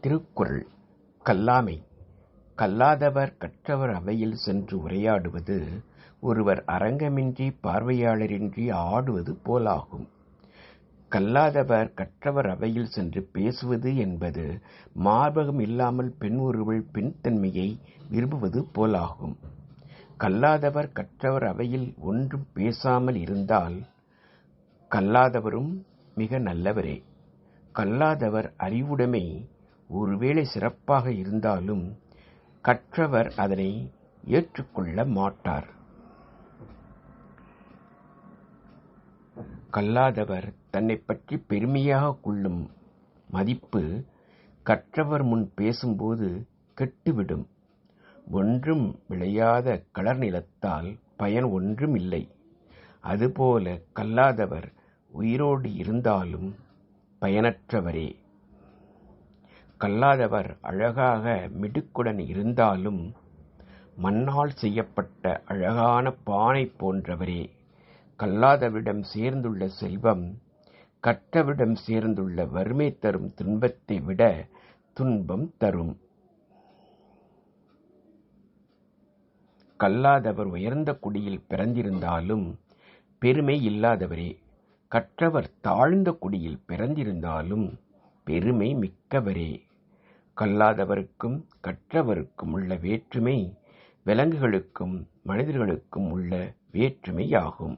திருக்குறள் கல்லாமை கல்லாதவர் கற்றவர் அவையில் சென்று உரையாடுவது ஒருவர் அரங்கமின்றி பார்வையாளரின்றி ஆடுவது போலாகும். கல்லாதவர் கற்றவர் அவையில் சென்று பேசுவது என்பது மார்பகம் இல்லாமல் பெண் ஒருவள் பெண்தன்மையை விரும்புவது போலாகும். கல்லாதவர் கற்றவர் அவையில் ஒன்றும் பேசாமல் இருந்தால் கல்லாதவரும் மிக நல்லவரே. கல்லாதவர் அறிவுடைமை ஒருவேளை சிறப்பாக இருந்தாலும் கற்றவர் அதனை ஏற்றுக்கொள்ள மாட்டார். கல்லாதவர் தன்னைப் பற்றி பெருமையாக கொள்ளும் மதிப்பு கற்றவர் முன் பேசும்போது கெட்டுவிடும். ஒன்றும் விளையாத களர் நிலத்தால் பயன் ஒன்றும் இல்லை. அதுபோல கல்லாதவர் உயிரோடு இருந்தாலும் பயனற்றவரே. கல்லாதவர் அழகாக மிடுக்குடன் இருந்தாலும் மண்ணால் செய்யப்பட்ட அழகான பானை போன்றவரே. கல்லாதவிடம் சேர்ந்துள்ள செல்வம் கற்றவிடம் சேர்ந்துள்ள வறுமை தரும் துன்பத்தை விட துன்பம் தரும். கல்லாதவர் உயர்ந்த குடியில் பிறந்திருந்தாலும் பெருமை இல்லாதவரே. கற்றவர் தாழ்ந்த குடியில் பிறந்திருந்தாலும் பெருமை மிக்கவரே. கல்லாதவருக்கும் கற்றவருக்கும் உள்ள வேற்றுமை விலங்குகளுக்கும் மனிதர்களுக்கும் உள்ள வேற்றுமையாகும்.